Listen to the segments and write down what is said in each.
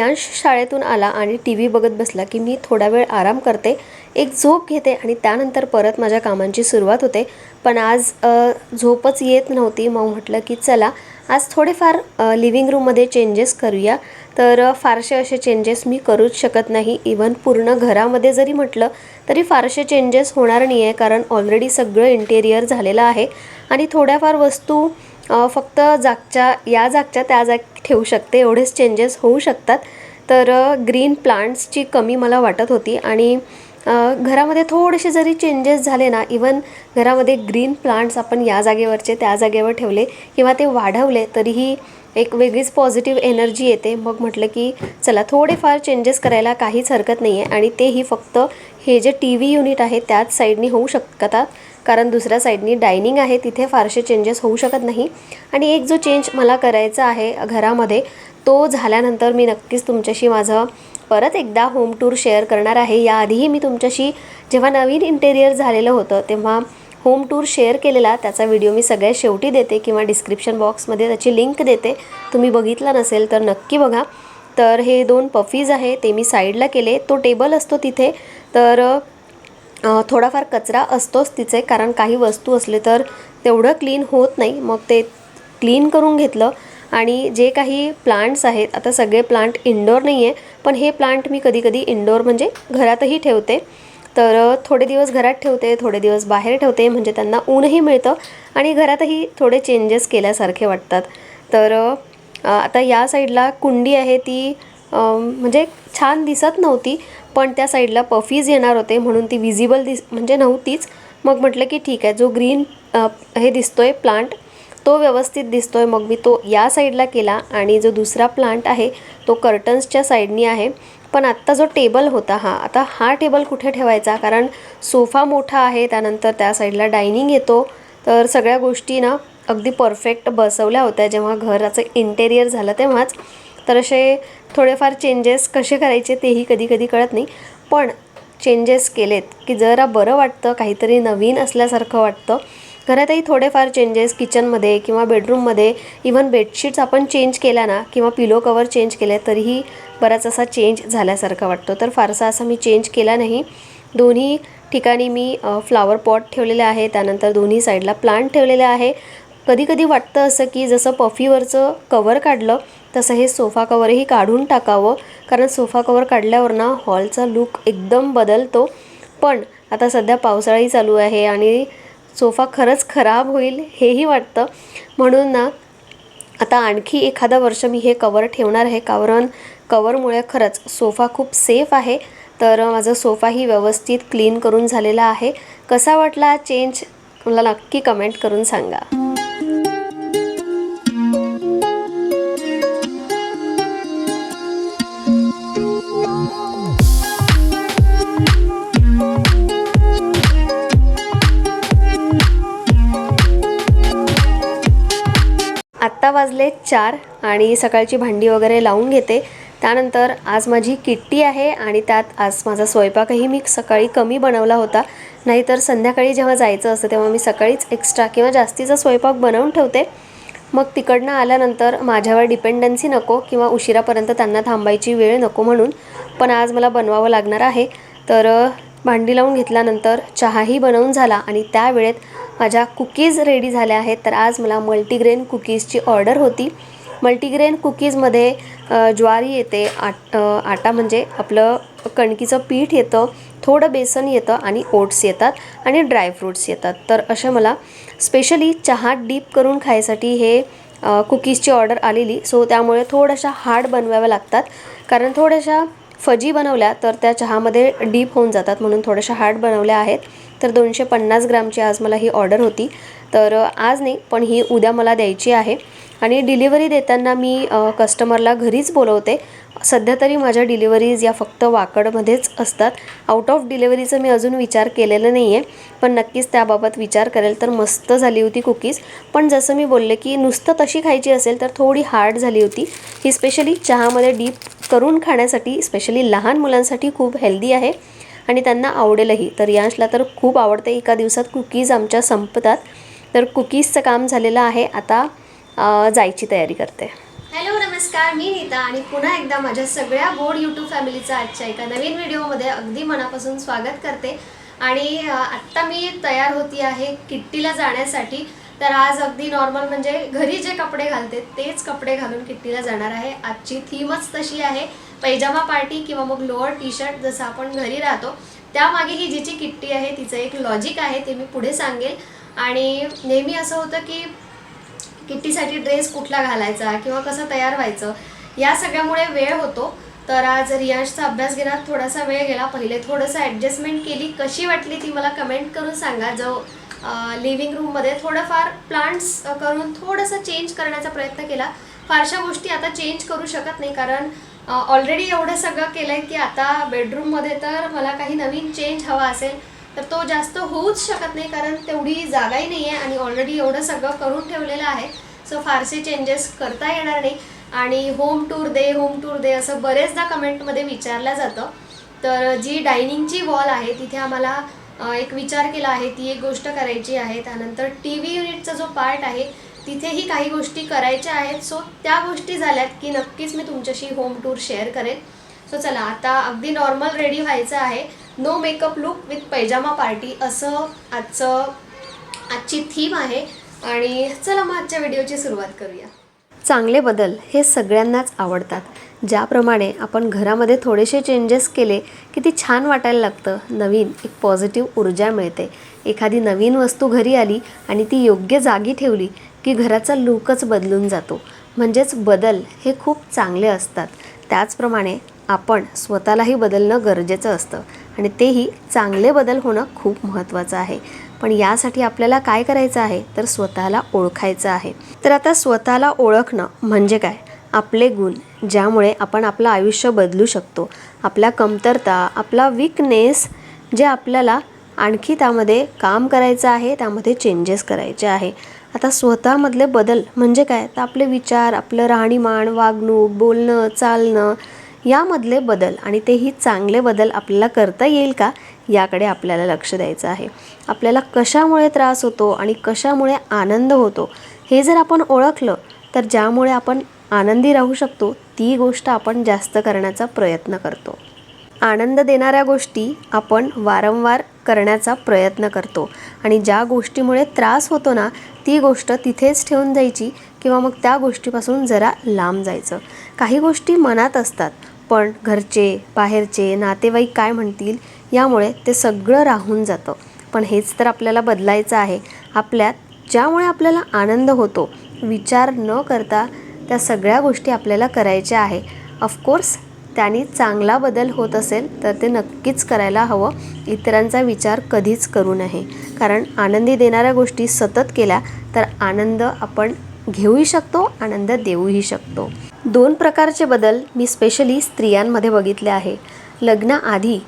प्रियांश शाळेतून आला आणि टी व्ही बघत बसला की मी थोडा वेळ आराम करते एक झोप घेते आणि त्यानंतर परत माझ्या कामांची सुरुवात होते. पण आज झोपच येत नव्हती. मग म्हटलं की चला आज थोडेफार लिव्हिंग रूममध्ये चेंजेस करूया. तर फारसे असे चेंजेस मी करूच शकत नाही. इवन पूर्ण घरामध्ये जरी म्हटलं तरी फारसे चेंजेस होणार नाही आहे कारण ऑलरेडी सगळं इंटेरियर झालेलं आहे. आणि थोड्याफार वस्तू फक्त जागच्या या जागच्या त्या जाग ठेवू शकते. एवढेच चेंजेस होऊ शकतात. तर ग्रीन प्लांट्सची कमी मला वाटत होती आणि घरामध्ये थोडेसे जरी चेंजेस झाले ना इवन घरामध्ये ग्रीन प्लांट्स आपण या जागेवरचे त्या जागेवर ठेवले किंवा ते वाढवले तरीही एक वेगळीच पॉझिटिव्ह एनर्जी येते. मग म्हटलं की चला थोडेफार चेंजेस करायला काहीच हरकत नाही आहे आणि तेही फक्त हे जे टी व्ही युनिट आहे त्याच साईडनी होऊ शकतात. कारण दुसऱ्या साईडनी डायनिंग आहे तिथे फारसे चेंजेस होऊ शकत नाही. आणि एक जो चेंज मला करायचा आहे घरामध्ये तो झाल्यानंतर मी नक्कीच तुमच्याशी माझं परत एकदा होम टूर शेअर करणार आहे. याआधीही मी तुमच्याशी जेव्हा नवीन इंटेरियर झालेलं होतं तेव्हा होम टूर शेअर केलेला त्याचा व्हिडिओ मी सगळ्यात शेवटी देते किंवा डिस्क्रिप्शन बॉक्समध्ये त्याची लिंक देते. तुम्ही बघितला नसेल तर नक्की बघा. तर हे दोन पफीज आहे ते मी साईडला केले. तो टेबल असतो तिथे. तर थोडाफार कचरा असतोच तिचे कारण काही वस्तू असले तर तेवढं क्लीन होत नाही. मग ते क्लीन करून घेतलं आणि जे काही प्लांट्स आहेत आता सगळे प्लांट इनडोअर नाही आहे पण हे प्लांट मी कधीकधी इंडोर इनडोअर म्हणजे घरातही ठेवते. तर थोडे दिवस घरात ठेवते थोडे दिवस बाहेर ठेवते म्हणजे त्यांना ऊनही मिळतं आणि घरातही थोडे चेंजेस केल्यासारखे वाटतात. तर आता या साईडला कुंडी आहे ती म्हणजे छान दिसत नव्हती पण त्या साईडला पफीज येणार होते म्हणून ती विजिबल दिस म्हणजे नव्हतीच. मग म्हटलं की ठीक आहे जो ग्रीन हे दिसतो आहे प्लांट तो व्यवस्थित दिसतो आहे मग मी तो या साईडला केला आणि जो दुसरा प्लांट आहे तो कर्टन्सच्या साईडनी आहे. पण आत्ता जो टेबल होता हा आता हा टेबल कुठे ठेवायचा? कारण सोफा मोठा आहे त्यानंतर त्या साईडला डायनिंग येतो. तर सगळ्या गोष्टी ना अगदी परफेक्ट बसवल्या होत्या. जेव्हा घराचं इंटेरियर झालं तेव्हाच. तर असे थोडेफार चेंजेस कसे करायचे तेही कधी कधी कळत नाही. पण चेंजेस केलेत की जरा बरं वाटतं काहीतरी नवीन असल्यासारखं वाटतं. घरातही थोडेफार चेंजेस किचनमध्ये किंवा बेडरूममध्ये इवन बेडशीट्स आपण चेंज केल्या ना किंवा पिलो कवर चेंज केले तरीही बराच असा चेंज झाल्यासारखा वाटतो. तर फारसा असा मी चेंज केला नाही. दोन्ही ठिकाणी मी फ्लावर पॉट ठेवलेले आहे. त्यानंतर दोन्ही साईडला प्लांट ठेवलेले आहे. कधी कधी वाटतं असं की जसं पफीवरचं कवर काढलं तसं हे सोफा कवरही काढून टाकावं. कारण सोफा कवर काढल्यावर ना हॉलचा लुक एकदम बदलतो. पण आता सध्या पावसाळाही चालू आहे आणि सोफा खरंच खराब होईल हेही वाटतं. म्हणून ना आता आणखी एखादा वर्ष मी हे कवर ठेवणार आहे. कारण कवरमुळे खरंच सोफा खूप सेफ आहे. तर माझा सोफाही व्यवस्थित क्लीन करून झालेला आहे. कसा वाटला चेंज मला नक्की कमेंट करून सांगा. आत्ता वाजले चार आणि सकाळची भांडी वगैरे लावून घेते. त्यानंतर आज माझी किट्टी आहे आणि त्यात आज माझा स्वयंपाकही मी सकाळी कमी बनवला होता. नाहीतर संध्याकाळी जेव्हा जायचं असतं तेव्हा मी सकाळीच एक्स्ट्रा किंवा जास्तीचा स्वयंपाक बनवून ठेवते. मग तिकडनं आल्यानंतर माझ्यावर डिपेंडन्सी नको किंवा उशिरापर्यंत त्यांना थांबायची वेळ नको म्हणून पण आज मला बनवावं लागणार आहे. तर भांडी लावून घेतल्यानंतर चहाही बनवून झाला आणि त्या वेळेत माझ्या कुकीज रेडी झाल्या आहेत. तर आज मला मल्टीग्रेन कुकीजची ऑर्डर होती. मल्टीग्रेन कुकीजमध्ये ज्वारी येते आट आटा म्हणजे आपलं कणकीचं पीठ येतं थोडं बेसन येतं आणि ओट्स येतात आणि ड्रायफ्रूट्स येतात. तर अशा मला स्पेशली चहा डीप करून खायसाठी हे कुकीजची ऑर्डर आलेली. सो त्यामुळे थोड्याशा हार्ड बनवाव्या लागतात. कारण थोड्याशा फजी बनवल्या तर त्या चहामध्ये डीप होऊन जातात म्हणून थोड्याशा हार्ड बनवल्या आहेत. तर दोनशे पन्नास ग्रामची आज मला ही ऑर्डर होती. तर आज नाही पण ही उद्या मला द्यायची आहे. आणि डिलिव्हरी देताना मी कस्टमरला घरीच बोलवते. सध्या तरी माझ्या डिलिव्हरीज या फक्त वाकडमध्येच असतात. आउट ऑफ डिलिव्हरीचं मी अजून विचार केलेला नाही आहे पण नक्कीच त्याबाबत विचार करेल तर मस्त झाली होती कुकीज. पण जसं मी बोलले की नुसतं तशी खायची असेल तर थोडी हार्ड झाली होती. ही स्पेशली चहामध्ये डीप करून खाण्यासाठी स्पेशली लहान मुलांसाठी खूप हेल्दी आहे. आणि त्यांना आवडेलही. तर यांशला तर खूप आवडते. एका दिवसात कुकीज आमच्या संपतात. तर कुकीजचं काम झालेलं आहे. आता जायची तयारी करते. हॅलो नमस्कार. मी नीता आणि पुन्हा एकदा माझ्या सगळ्या गोड यूट्यूब फॅमिलीचं आजच्या एका नवीन व्हिडिओमध्ये अगदी मनापासून स्वागत करते. आणि आत्ता मी तयार होती आहे किट्टीला जाण्यासाठी. तर आज अगदी नॉर्मल म्हणजे घरी जे कपडे घालते तेच कपडे घालून किट्टीला जाणार आहे. आजची थीमच तशी आहे पैजामा पार्टी किंवा मग लोअर टी शर्ट जसं आपण घरी राहतो. त्यामागे ही जिची किट्टी आहे तिचं एक लॉजिक आहे ते मी पुढे सांगेल. आणि नेहमी असं होतं की किट्टीसाठी ड्रेस कुठला घालायचा किंवा कसं तयार व्हायचं या सगळ्यामुळे वेळ होतो. तर आज रियांशचा अभ्यास घेण्यात थोडासा वेळ गेला. पहिले थोडंसं ॲडजस्टमेंट केली. कशी वाटली ती मला कमेंट करून सांगा. जो लिव्हिंग रूममध्ये थोडंफार प्लांट्स करून थोडंसं चेंज करण्याचा प्रयत्न केला. फारशा गोष्टी आता चेंज करू शकत नाही कारण ऑलरेडी एवढं सगळं केलं आहे की आता बेडरूममध्ये तर मला काही नवीन चेंज हवा असेल तर तो जास्त होऊच शकत नाही कारण तेवढी जागाही नाही आहे आणि ऑलरेडी एवढं सगळं करून ठेवलेलं आहे. सो फारसे चेंजेस करता येणार नाही. आणि होम टूर दे होम टूर दे असं बरेचदा कमेंटमध्ये विचारलं जातं. तर जी डायनिंगची वॉल आहे तिथे आम्हाला एक विचार केला आहे ती एक गोष्ट करायची आहे. त्यानंतर टी व्ही युनिटचा जो पार्ट आहे तिथेही काही गोष्टी करायच्या आहेत. सो त्या गोष्टी झाल्यात की नक्कीच मी तुमच्याशी होम टूर शेअर करेन. सो चला आता अगदी नॉर्मल रेडी व्हायचं आहे. No makeup look with pyjama party असं आजचं आजची थीम आहे. आणि चला मग आजच्या व्हिडिओची सुरुवात करूया. चांगले बदल हे सगळ्यांनाच आवडतात. ज्याप्रमाणे आपण घरामध्ये थोडेसे चेंजेस केले की ती छान वाटायला लागतं. नवीन एक पॉझिटिव्ह ऊर्जा मिळते. एखादी नवीन वस्तू घरी आली आणि ती योग्य जागी ठेवली की घराचा लुकच बदलून जातो. म्हणजेच बदल हे खूप चांगले असतात. त्याचप्रमाणे आपण स्वतःलाही बदलणं गरजेचं असतं. आणि तेही चांगले बदल होणं खूप महत्त्वाचं आहे. पण यासाठी आपल्याला काय करायचं आहे? तर स्वतःला ओळखायचं आहे. तर आता स्वतःला ओळखणं म्हणजे काय? आपले गुण ज्यामुळे आपण आपलं आयुष्य बदलू शकतो. आपल्या कमतरता आपला विकनेस जे आपल्याला आणखी त्यामध्ये काम करायचं आहे त्यामध्ये चेंजेस करायचे आहे. आता स्वतःमधले बदल म्हणजे काय? तर आपले विचार आपलं राहणीमान वागणूक बोलणं चालणं यामधले बदल आणि तेही चांगले बदल आपल्याला करता येईल का याकडे आपल्याला लक्ष द्यायचं आहे. आपल्याला कशामुळे त्रास होतो आणि कशामुळे आनंद होतो हे जर आपण ओळखलं तर ज्यामुळे आपण आनंदी राहू शकतो ती गोष्ट आपण जास्त करण्याचा प्रयत्न करतो. आनंद देणाऱ्या गोष्टी आपण वारंवार करण्याचा प्रयत्न करतो आणि ज्या गोष्टीमुळे त्रास होतो ना ती गोष्ट तिथेच ठेवून जायची किंवा मग त्या गोष्टीपासून जरा लांब जायचं. काही गोष्टी मनात असतात पण घरचे बाहेरचे नातेवाईक काय म्हणतील यामुळे ते सगळं राहून जातं. पण हेच तर आपल्याला बदलायचं आहे. आपल्यात ज्यामुळे आपल्याला आनंद होतो विचार न करता त्या सगळ्या गोष्टी आपल्याला करायच्या आहे. ऑफकोर्स त्याने चांगला बदल होत असेल तर ते नक्कीच करायला हवं. इतरांचा विचार कधीच करू नये. कारण आनंदी देणाऱ्या गोष्टी सतत केल्या तर आनंद आपण घेऊही शकतो आनंद देऊही शकतो. दोन प्रकारचे बदल मी स्पेशली स्त्रियांमध्ये बघितले आहे. लग्नाआधी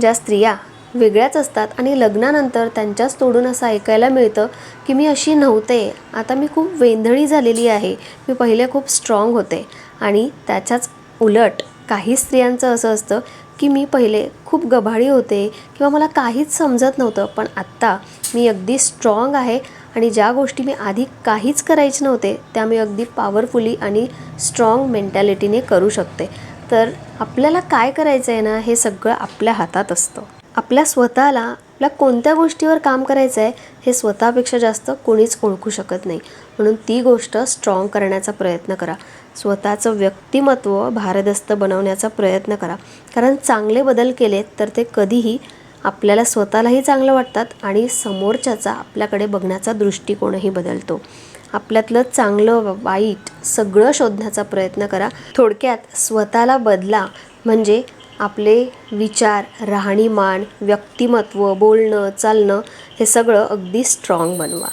ज्या स्त्रिया वेगळ्याच असतात आणि लग्नानंतर त्यांच्याच तोडून असं ऐकायला मिळतं की मी अशी नव्हते. आता मी खूप वेंधळी झालेली आहे. मी पहिले खूप स्ट्रॉंग होते. आणि त्याच्याच उलट काही स्त्रियांचं असं असतं की मी पहिले खूप गभाळी होते किंवा मला काहीच समजत नव्हतं. पण आत्ता मी अगदी स्ट्रॉंग आहे आणि ज्या गोष्टी मी आधी काहीच करायचे नव्हते त्या मी अगदी पॉवरफुली आणि स्ट्रॉंग मेंटॅलिटीने करू शकते. तर आपल्याला काय करायचं आहे ना हे सगळं आपल्या हातात असतं. आपल्या स्वतःला आपल्या कोणत्या गोष्टीवर काम करायचं आहे हे स्वतःपेक्षा जास्त कोणीच ओळखू शकत नाही. म्हणून ती गोष्ट स्ट्रॉंग करण्याचा प्रयत्न करा. स्वतःचं व्यक्तिमत्व भारदस्त बनवण्याचा प्रयत्न करा. कारण चांगले बदल केलेत तर ते कधीही आपल्याला स्वतःलाही चांगलं वाटतात आणि समोरच्याचा आपल्याकडे बघण्याचा दृष्टिकोनही बदलतो. आपल्यातलं चांगलं वाईट सगळं शोधण्याचा प्रयत्न करा. थोडक्यात स्वतःला बदला म्हणजे आपले विचार राहणीमान व्यक्तिमत्व बोलणं चालणं हे सगळं अगदी स्ट्रॉंग बनवा.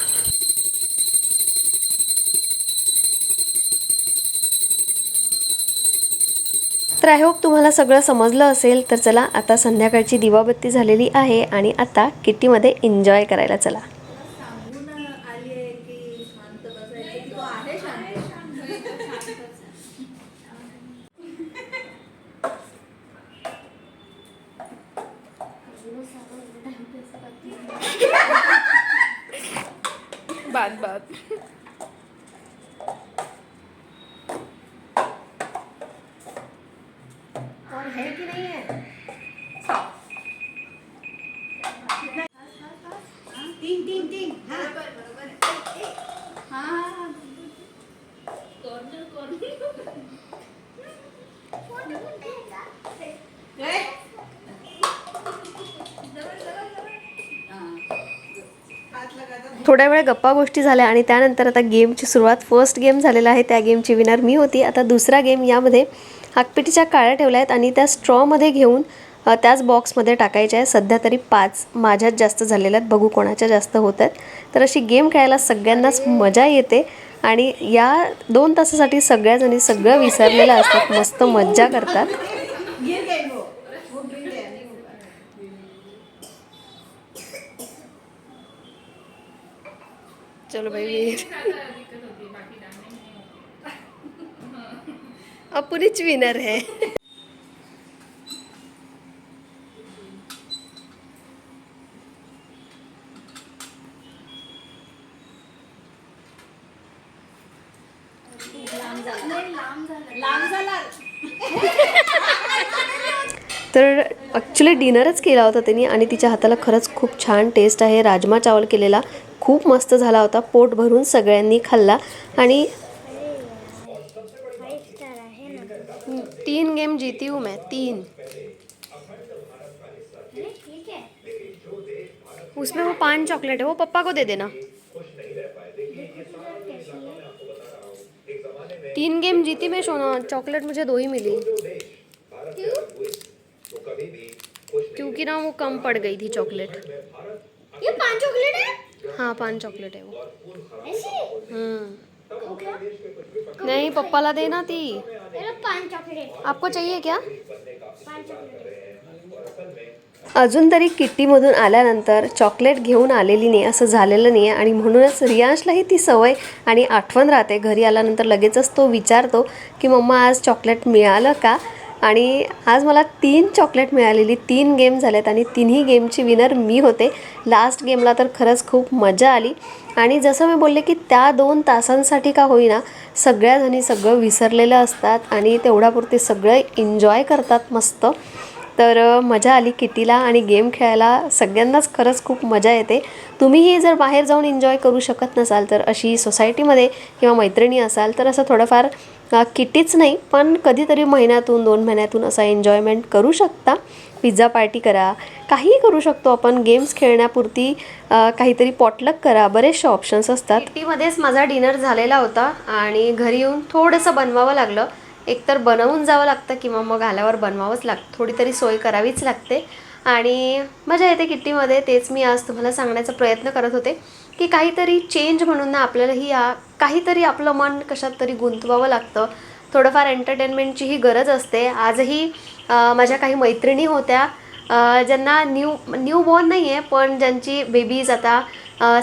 तर आय होप तुम्हाला सगळं समजलं असेल तर चला आता संध्याकाळची दिवाबत्ती झालेली आहे आणि आता किट्टीमध्ये एन्जॉय करायला चला. सांगून बाद बाद तीन तीन तीन हा बरोबर बरोबर आहे. हा हा हा कॉर्नर कॉर्नर काय? हात लगाता थोड्या वेळ गप्पा गोष्टी झाल्या आणि त्यानंतर आता गेमची सुरुवात फर्स्ट गेम झालेला आहे. त्या गेमची विनर मी होती. आता दुसरा गेम यामध्ये हाकपिटीच्या काळ्या ठेवल्या आहेत आणि त्या स्ट्रॉमध्ये घेऊन त्याच बॉक्समध्ये टाकायच्या आहे. सध्या तरी पाच माझ्याच जास्त झालेल्या आहेत. बघू कोणाच्या जास्त होत आहेत. तर अशी गेम खेळायला सगळ्यांनाच मजा येते आणि या दोन तासासाठी सगळ्याजणी सगळं विसरलेलं असतात. मस्त मज्जा करतात गिर गई वो वो गिर गया नहीं होगा चलो भाई अपुरीच विनर है लांब झाला तर ॲक्च्युली डिनरच केला होता त्यांनी आणि तिच्या हाताला खरंच खूप छान टेस्ट आहे. राजमा चावल केलेला खूप मस्त झाला होता. पोट भरून सगळ्यांनी खाल्ला आणि तीन गेम जीती हूँ मैं तीन. उसमें वो पान चॉकलेट है वो पप्पा को दे देना. तीन गेम जीती मैं सोना चॉकलेट मुझे दो ही मिली. क्योंकि ना वो कम पड़ गई थी चॉकलेट। ये पांच चॉकलेट है? हाँ पान चॉकलेट है वो। ऐसे? हम्म। नहीं पप्पाला देना ती। मेरा पांच चॉकलेट। आपको चाहिए क्या? पांच अजून तरी किट्टीमधून आल्यानंतर चॉकलेट घेऊन आलेली नाही असं झालेलं नाही आहे आणि म्हणूनच रियांशलाही ती सवय आणि आठवण राहते. घरी आल्यानंतर लगेचच तो विचारतो की मम्मा आज चॉकलेट मिळालं का? आणि आज मला तीन चॉकलेट मिळालेली तीन गेम झालेत आणि तिन्ही गेमची विनर मी होते. लास्ट गेमला तर खरंच खूप मजा आली. आणि जसं मी बोलले की त्या दोन तासांसाठी का होईना सगळ्याजणी सगळं विसरलेलं असतात आणि तेवढ्यापुरते सगळं एन्जॉय करतात मस्त. तर मजा आली किटीला आणि गेम खेळायला सगळ्यांनाच खरंच खूप मजा येते. तुम्हीही जर बाहेर जाऊन एन्जॉय करू शकत नसाल तर अशी सोसायटीमध्ये किंवा मैत्रिणी असाल तर असं थोडंफार किटीच नाही पण कधीतरी महिन्यातून दोन महिन्यातून असा एन्जॉयमेंट करू शकता. पिझ्झा पार्टी करा काहीही करू शकतो आपण. गेम्स खेळण्यापुरती काहीतरी पॉटलक करा. बरेचसे ऑप्शन्स असतात. किटीमध्येच माझा डिनर झालेला होता आणि घरी येऊन थोडंसं बनवावं लागलं. एकतर बनवून जावं लागतं किंवा मग आल्यावर बनवावंच लागतं थोडी तरी सोय करावीच लागते. आणि मजा येते किट्टीमध्ये. तेच मी आज तुम्हाला सांगण्याचा प्रयत्न करत होते. की काहीतरी चेंज म्हणून ना आपल्यालाही या काहीतरी आपलं मन कशात तरी गुंतवावं लागतं. थोडंफार एंटरटेनमेंटचीही गरज असते. आजही माझ्या काही मैत्रिणी होत्या. ज्यांना न्यू न्यू बॉर्न नाही आहे पण ज्यांची बेबीज आता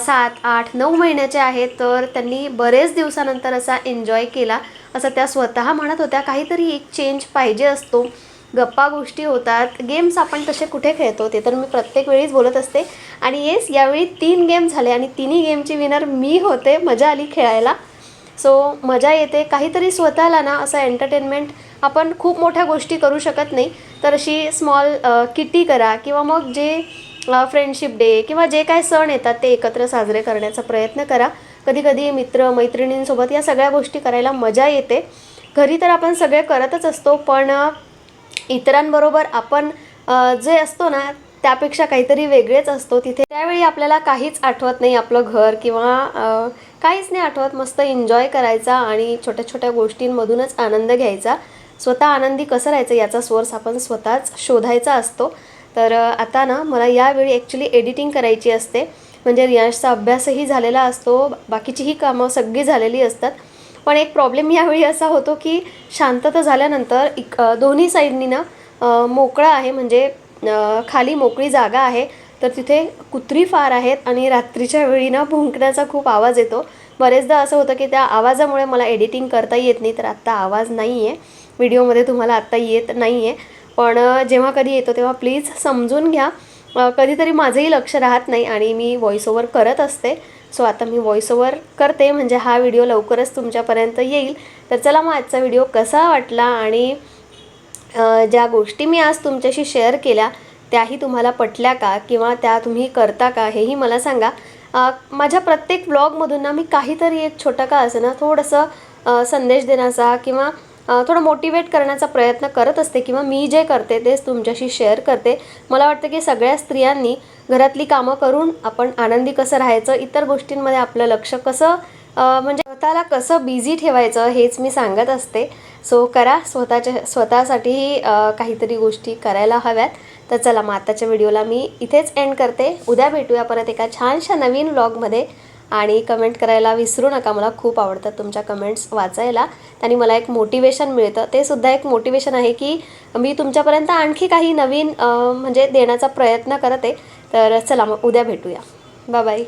सात आठ नऊ महिन्याच्या आहेत तर त्यांनी बरेच दिवसानंतर असा एन्जॉय केला. असं त्या स्वतः म्हणत होत्या. काहीतरी एक चेंज पाहिजे असतो. गप्पा गोष्टी होतात. गेम्स आपण तसे कुठे खेळतो ते तर मी प्रत्येक वेळीच बोलत असते. आणि येस यावेळी तीन गेम झाले आणि तिन्ही गेमची विनर मी होते मजा आली खेळायला. सो मजा येते. काहीतरी स्वतःला ना असं एंटरटेनमेंट आपण खूप मोठ्या गोष्टी करू शकत नाही. तर अशी स्मॉल किटी करा किंवा मग जे फ्रेंडशिप डे किंवा जे काय सण येतात ते एकत्र साजरे करण्याचा प्रयत्न करा. कधी कधी मित्र मैत्रिणींसोबत या सगळ्या गोष्टी करायला मजा येते. घरी तर आपण सगळे करतच असतो पण इतरांबरोबर आपण जे असतो ना त्यापेक्षा काहीतरी वेगळेच असतो. तिथे त्यावेळी आपल्याला काहीच आठवत नाही आपलं घर किंवा काहीच नाही आठवत. मस्त एन्जॉय करायचा आणि छोट्या छोट्या गोष्टींमधूनच आनंद घ्यायचा. स्वतः आनंदी कसं राहायचं याचा सोर्स आपण स्वतःच शोधायचा असतो. तर आता ना मला यावेळी ॲक्च्युली एडिटिंग करायची असते. म्हणजे रियाशचा अभ्यासही झालेला असतो. बाकीचीही कामं सगळी झालेली असतात. पण एक प्रॉब्लेम यावेळी असा होतो की शांतता झाल्यानंतर इक दोन्ही साईडनी ना मोकळा आहे. म्हणजे खाली मोकळी जागा आहे. तर तिथे कुत्री फार आहेत आणि रात्रीच्या वेळी ना भुंकण्याचा खूप आवाज येतो. बरेचदा असं होतं की त्या आवाजामुळे मला एडिटिंग करता येत नाही तर आत्ता आवाज नाही आहे व्हिडिओमध्ये तुम्हाला आत्ता येत नाही आहे पण जेव्हा कधी येतो तेव्हा प्लीज समजून घ्या. कधीतरी माझंही लक्ष राहत नाही आणि मी व्हॉइस ओव्हर करत असते. सो आता मी व्हॉइस ओव्हर करते म्हणजे हा व्हिडिओ लवकरच तुमच्यापर्यंत येईल. तर चला मग आजचा व्हिडिओ कसा वाटला आणि ज्या गोष्टी मी आज तुमच्याशी शेअर केल्या त्याही तुम्हाला पटल्या का? किंवा त्या तुम्ही करता का? हेही मला सांगा. माझ्या प्रत्येक ब्लॉगमधून ना मी काहीतरी एक छोटा का असं ना थोडंसं संदेश देण्याचा किंवा थोडं मोटिवेट करण्याचा प्रयत्न करत असते किंवा मी जे करते तेच तुमच्याशी शेअर करते. मला वाटतं की सगळ्या स्त्रियांनी घरातली कामं करून आपण आनंदी कसं राहायचं इतर गोष्टींमध्ये आपलं लक्ष कसं म्हणजे स्वतःला कसं बिझी ठेवायचं हेच मी सांगत असते. सो करा स्वतःच्या स्वतःसाठीही काहीतरी गोष्टी करायला हव्यात. तर चला मग आताच्या व्हिडिओला मी इथेच एंड करते. उद्या भेटूया परत एका छानशा नवीन व्लॉगमध्ये आणि कमेंट करायला विसरू नका. मला खूप आवडतात तुमच्या कमेंट्स वाचायला. आणि मला एक मोटिवेशन मिळतं. ते सुद्धा एक मोटिवेशन आहे की मी तुमच्यापर्यंत आणखी काही नवीन म्हणजे देण्याचा प्रयत्न करते. तर चला मग उद्या भेटूया. Bye bye